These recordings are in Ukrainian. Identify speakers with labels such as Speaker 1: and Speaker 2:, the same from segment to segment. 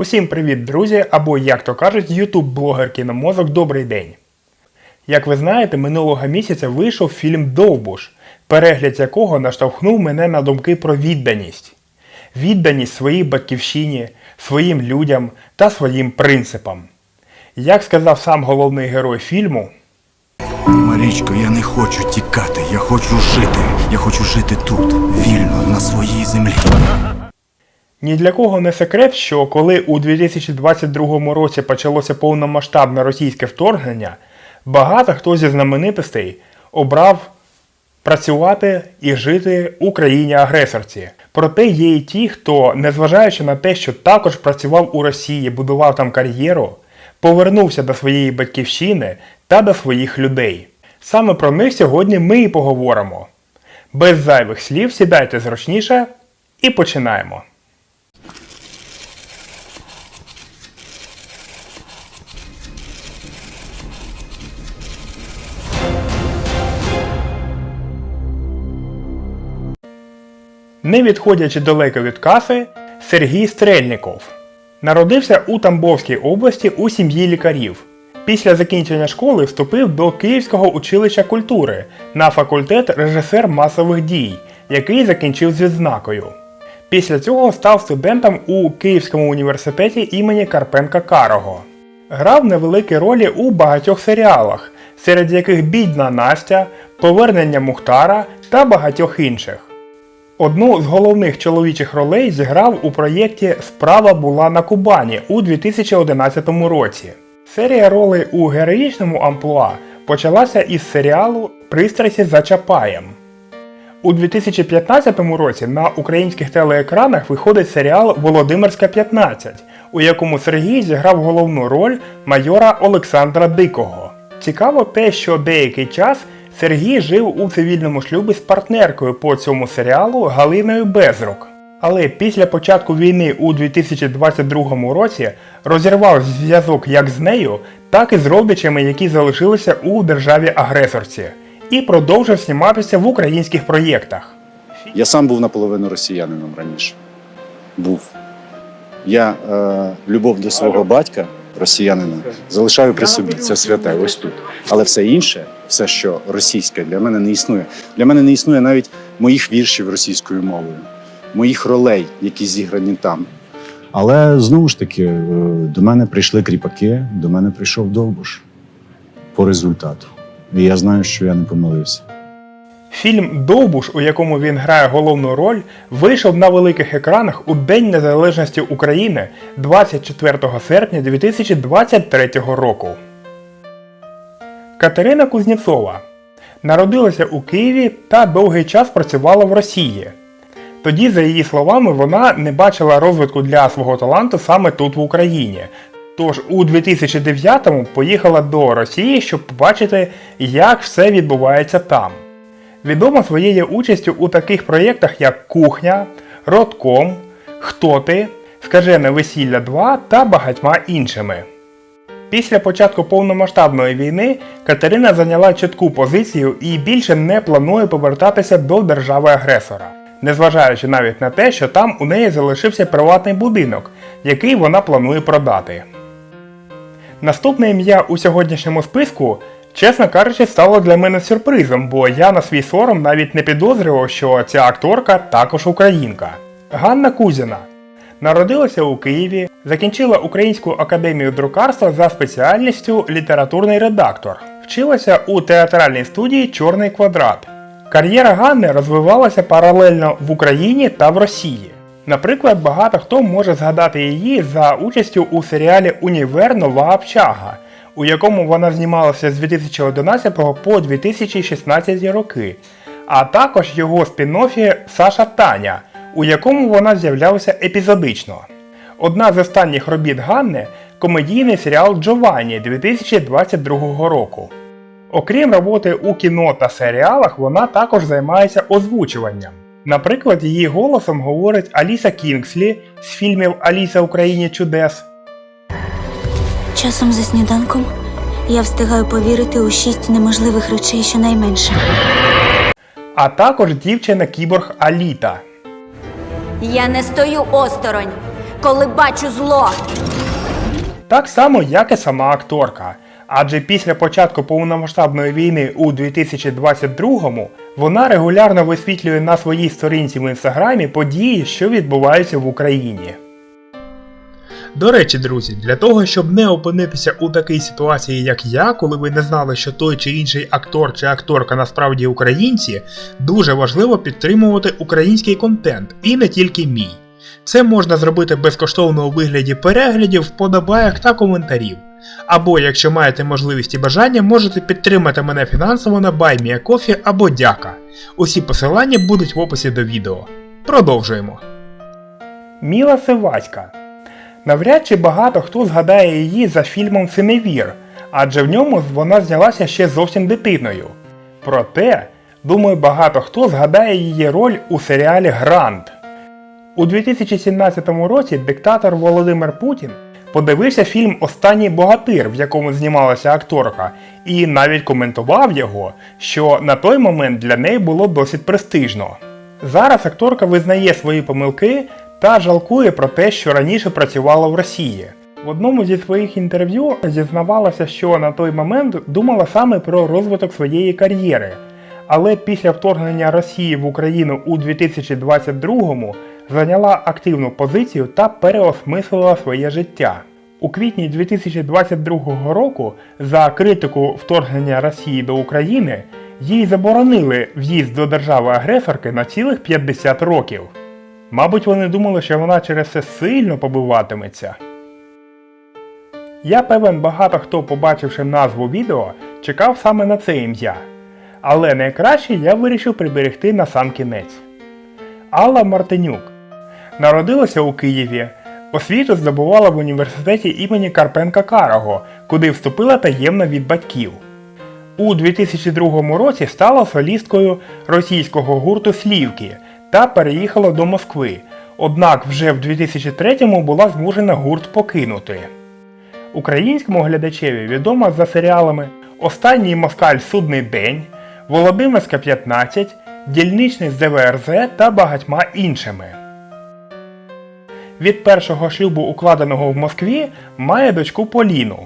Speaker 1: Усім привіт, друзі! Або, як то кажуть, ютуб-блогер кіномозок Добрий день. Як ви знаєте, минулого місяця вийшов фільм Довбуш, перегляд якого наштовхнув мене на думки про відданість. Відданість своїй батьківщині, своїм людям та своїм принципам. Як сказав сам головний герой фільму,
Speaker 2: Марічко, я не хочу тікати, я хочу жити. Я хочу жити тут, вільно, на своїй землі.
Speaker 1: Ні для кого не секрет, що коли у 2022 році почалося повномасштабне російське вторгнення, багато хто зі знаменитостей обрав працювати і жити у країні-агресорці. Проте є і ті, хто, незважаючи на те, що також працював у Росії, будував там кар'єру, повернувся до своєї батьківщини та до своїх людей. Саме про них сьогодні ми і поговоримо. Без зайвих слів сідайте зручніше і починаємо. Не відходячи далеко від каси, Сергій Стрельніков народився у Тамбовській області у сім'ї лікарів. Після закінчення школи вступив до Київського училища культури на факультет режисер масових дій, який закінчив з відзнакою. Після цього став студентом у Київському університеті імені Карпенка Карого. Грав невеликі ролі у багатьох серіалах, серед яких Бідна Настя, Повернення Мухтара та багатьох інших. Одну з головних чоловічих ролей зіграв у проєкті Справа була на Кубані у 2011 році. Серія ролей у героїчному амплуа почалася із серіалу Пристрасті за Чапаєм. У 2015 році на українських телеекранах виходить серіал Володимирська 15, у якому Сергій зіграв головну роль майора Олександра Дикого. Цікаво те, що деякий час Сергій жив у цивільному шлюбі з партнеркою по цьому серіалу Галиною Безрук. Але після початку війни у 2022 році розірвав зв'язок як з нею, так і з родичами, які залишилися у державі-агресорці, і продовжив зніматися в українських проєктах.
Speaker 3: Я сам був наполовину росіянином раніше. Був. Я е, любов до свого батька, росіянина, залишаю при собі. Це святе, ось тут. Але все інше, все, що російське, для мене не існує. Для мене не існує навіть моїх віршів російською мовою, моїх ролей, які зіграні там. Але знову ж таки, е, до мене прийшли кріпаки, до мене прийшов Довбуш по результату. І я знаю, що я не помилився.
Speaker 1: Фільм Довбуш, у якому він грає головну роль, вийшов на великих екранах у День Незалежності України 24 серпня 2023 року. Катерина Кузнєцова народилася у Києві та довгий час працювала в Росії. Тоді, за її словами, вона не бачила розвитку для свого таланту саме тут в Україні. Тож у 2009-му поїхала до Росії, щоб побачити, як все відбувається там. Відома своєю участю у таких проєктах, як Кухня, Родком, Хто ти, Скажене весілля 2 та багатьма іншими. Після початку повномасштабної війни Катерина зайняла чітку позицію і більше не планує повертатися до держави-агресора, незважаючи навіть на те, що там у неї залишився приватний будинок, який вона планує продати. Наступне ім'я у сьогоднішньому списку, чесно кажучи, стало для мене сюрпризом, бо я на свій сором навіть не підозрював, що ця акторка також українка. Ганна Кузіна народилася у Києві, закінчила Українську академію друкарства за спеціальністю літературний редактор, вчилася у театральній студії Чорний квадрат. Кар'єра Ганни розвивалася паралельно в Україні та в Росії. Наприклад, багато хто може згадати її за участю у серіалі Універ Нова общага, у якому вона знімалася з 2011 по 2016 роки, а також його спін-оффі Саша Таня, у якому вона з'являлася епізодично. Одна з останніх робіт Ганни комедійний серіал Джованні 2022 року. Окрім роботи у кіно та серіалах, вона також займається озвучуванням. Наприклад, її голосом говорить Аліса Кінгслі з фільмів Аліса в країні чудес
Speaker 4: Часом за сніданком я встигаю повірити у шість неможливих речей щонайменше.
Speaker 1: а також дівчина кіборг Аліта.
Speaker 4: Я не стою осторонь.
Speaker 5: коли бачу зло.
Speaker 1: Так само, як і сама акторка. Адже після початку повномасштабної війни у 2022-му вона регулярно висвітлює на своїй сторінці в інстаграмі події, що відбуваються в Україні. До речі, друзі, для того, щоб не опинитися у такій ситуації, як я, коли ви не знали, що той чи інший актор чи акторка насправді українці, дуже важливо підтримувати український контент і не тільки мій. Це можна зробити безкоштовно у вигляді переглядів, вподобайок та коментарів. Або, якщо маєте можливість і бажання, можете підтримати мене фінансово на BuyMeACoffee або Дяка. Усі посилання будуть в описі до відео. Продовжуємо. Міла Сиваська. Навряд чи багато хто згадає її за фільмом Синевір, адже в ньому вона знялася ще зовсім дитиною. Проте, думаю, багато хто згадає її роль у серіалі Грант. У 2017 році диктатор Володимир Путін подивився фільм Останній богатир, в якому знімалася акторка, і навіть коментував його, що на той момент для неї було досить престижно. Зараз акторка визнає свої помилки та жалкує про те, що раніше працювала в Росії. В одному зі своїх інтерв'ю зізнавалася, що на той момент думала саме про розвиток своєї кар'єри. Але після вторгнення Росії в Україну у 2022-му зайняла активну позицію та переосмислила своє життя. У квітні 2022 року за критику вторгнення Росії до України їй заборонили в'їзд до держави-агресорки на цілих 50 років. Мабуть, вони думали, що вона через це сильно побиватиметься. Я певен, багато хто, побачивши назву відео, чекав саме на це ім'я. Але найкраще я вирішив приберегти на сам кінець. Алла Мартинюк народилася у Києві. Освіту здобувала в університеті імені Карпенка Карого, куди вступила таємно від батьків. У 2002 році стала солісткою російського гурту Слівки та переїхала до Москви. Однак вже в 2003-му була змушена гурт покинути. Українському глядачеві відома за серіалами Останній москаль Судний день, Володимирська 15, Дільничний з ДВРЗ та багатьма іншими. Від першого шлюбу, укладеного в Москві, має дочку Поліну.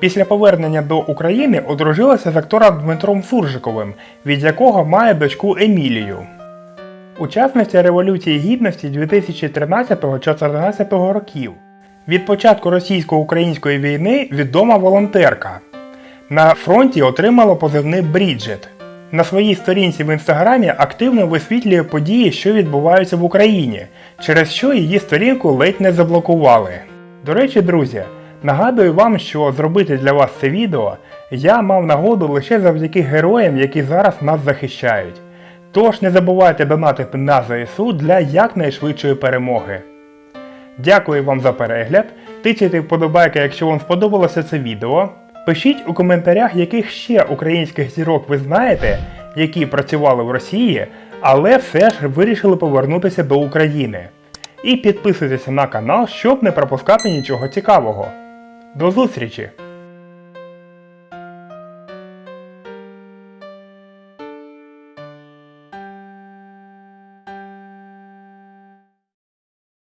Speaker 1: Після повернення до України одружилася з актором Дмитром Суржиковим, від якого має дочку Емілію. Учасниця Революції Гідності 2013-2014 років. Від початку російсько-української війни відома волонтерка. На фронті отримала позивний Бріджет. На своїй сторінці в інстаграмі активно висвітлює події, що відбуваються в Україні, через що її сторінку ледь не заблокували. До речі, друзі, нагадую вам, що зробити для вас це відео я мав нагоду лише завдяки героям, які зараз нас захищають. Тож не забувайте донатити на ЗСУ для якнайшвидшої перемоги. Дякую вам за перегляд. Тицяйте вподобайки, якщо вам сподобалося це відео. Пишіть у коментарях, яких ще українських зірок ви знаєте, які працювали в Росії, але все ж вирішили повернутися до України. І підписуйтеся на канал, щоб не пропускати нічого цікавого. До зустрічі!